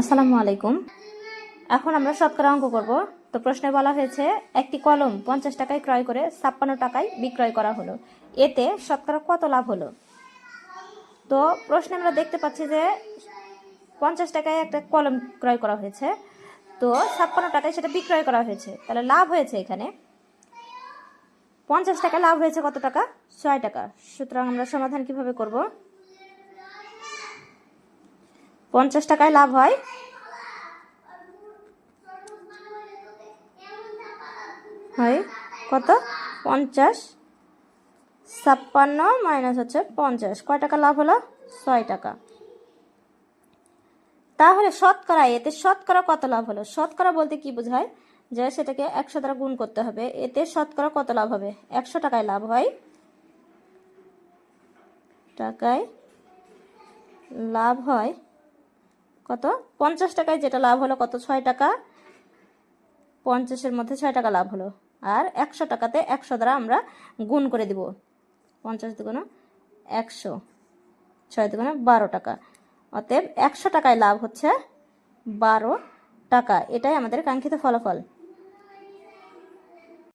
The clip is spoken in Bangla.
আসসালামু আলাইকুম। এখন আমরা শতকরা অঙ্ক করব। তো প্রশ্নে বলা হয়েছে, একটি কলম পঞ্চাশ টাকায় ক্রয় করে ছাপ্পান্ন টাকায় বিক্রয় করা হলো। এতে শতকরা কত লাভ হলো? তো প্রশ্নে আমরা দেখতে পাচ্ছি যে, পঞ্চাশ টাকায় একটা কলম ক্রয় করা হয়েছে। তো ছাপ্পান্ন টাকায় সেটা বিক্রয় করা হয়েছে। তাহলে লাভ হয়েছে এখানে। পঞ্চাশ টাকা লাভ হয়েছে কত টাকা? ছয় টাকা। সুতরাং আমরা সমাধান কীভাবে করব? পঞ্চাশ টাকায় লাভ হয়। হয় কত? পঞ্চাশ। ছাপ্পান্ন মাইনাস হচ্ছে পঞ্চাশ। কয় টাকা লাভ হলো? ছয় টাকা। তাহলে শতকরা এতে শতকরা কত লাভ হলো? শতকরা বলতে কি বোঝায়? যে সেটাকে একশো দ্বারা গুণ করতে হবে। এতে শতকরা কত লাভ হবে? একশো টাকায় লাভ হয়। টাকায় লাভ হয় কত? পঞ্চাশ টাকায় যেটা লাভ হলো কত? ছয় টাকা। পঞ্চাশের মধ্যে ছয় টাকা লাভ হলো। আর একশো টাকাতে একশো দ্বারা আমরা গুণ করে দিব। পঞ্চাশ দুগুণ একশো। ছয় দুগুণ বারো টাকা। অতএব একশো টাকায় লাভ হচ্ছে বারো টাকা। এটাই আমাদের কাঙ্ক্ষিত ফলাফল।